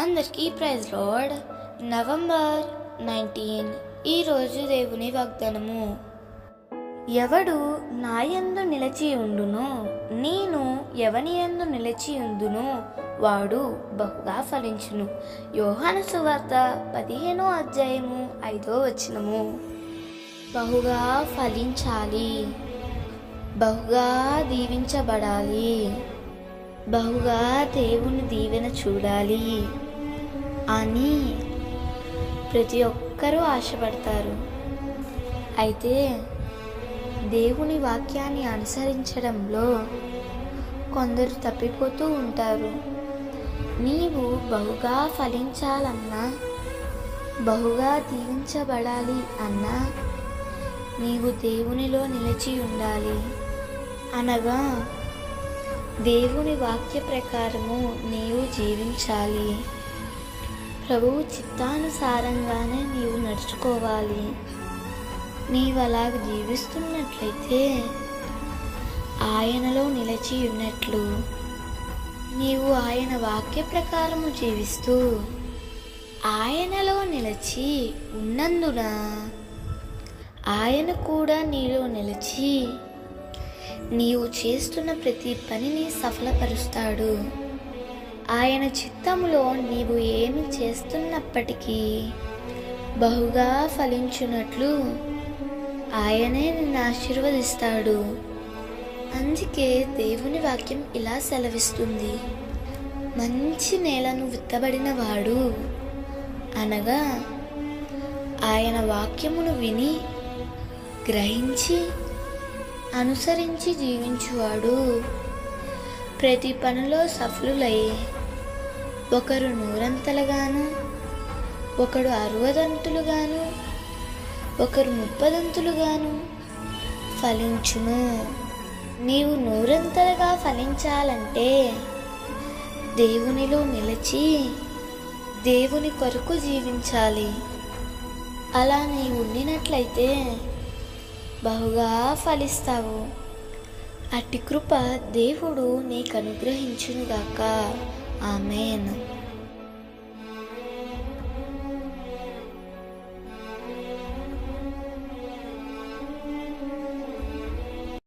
అందరికీ praise load November nineteen. ఈరోజు దేవుని వాగ్దానము. ఎవడు నాయందు నిలిచి ఉండునో నేను ఎవని ఎందు నిలిచి ఉందునో వాడు బహుగా ఫలించును. యోహాను సువార్త పదిహేనో అధ్యాయము ఐదో వచనము. బహుగా ఫలించాలి. బహుగా దీవించబడాలి. బహుగా దేవుని దీవెన చూడాలి. అని ప్రతి ఒక్కరూ ఆశపడతారు. అయితే దేవుని వాక్యాన్ని అనుసరించడంలో కొందరు తప్పిపోతూ ఉంటారు. నీవు బహుగా ఫలించాలన్నా బహుగా దీవించబడాలి అన్నా నీవు దేవునిలో నిలిచి ఉండాలి అనగా దేవుని వాక్య ప్రకారము నీవు జీవించాలి. ప్రభువు చిత్తానుసారంగానే నీవు నడుచుకోవాలి. నీవు అలాగ జీవిస్తున్నట్లయితే ఆయనలో నిలిచి ఉన్నట్లు నీవు ఆయన వాక్య ప్రకారము జీవిస్తూ ఆయనలో నిలిచి ఉన్నందున ఆయన కూడా నీలో నిలిచి నీవు చేస్తున్న ప్రతి పనిని సఫలపరుస్తాడు. ఆయన చిత్తంలో నీవు ఏమి చేస్తున్నప్పటికీ బహుగా ఫలించున్నట్లు ఆయనే నిన్ను ఆశీర్వదిస్తాడు. అందుకే దేవుని వాక్యం ఇలా సెలవిస్తుంది. మంచి నేలను విత్తబడిన వాడు అనగా ఆయన వాక్యమును విని గ్రహించి అనుసరించి జీవించువాడు. ప్రతి పనిలో సఫలులై ఒకరు నూరంతలుగాను ఒకడు అరవదంతులుగాను ఒకరు ముప్పదంతులుగాను ఫలించును నీవు నూరంతలుగా ఫలించాలంటే దేవునిలో నిలిచి దేవుని కొరకు జీవించాలి. అలా నీవు ఉండినట్లయితే బహుగా ఫలిస్తావు. అట్టి కృప దేవుడు నీకు అనుగ్రహించునుగాక Amém. Né?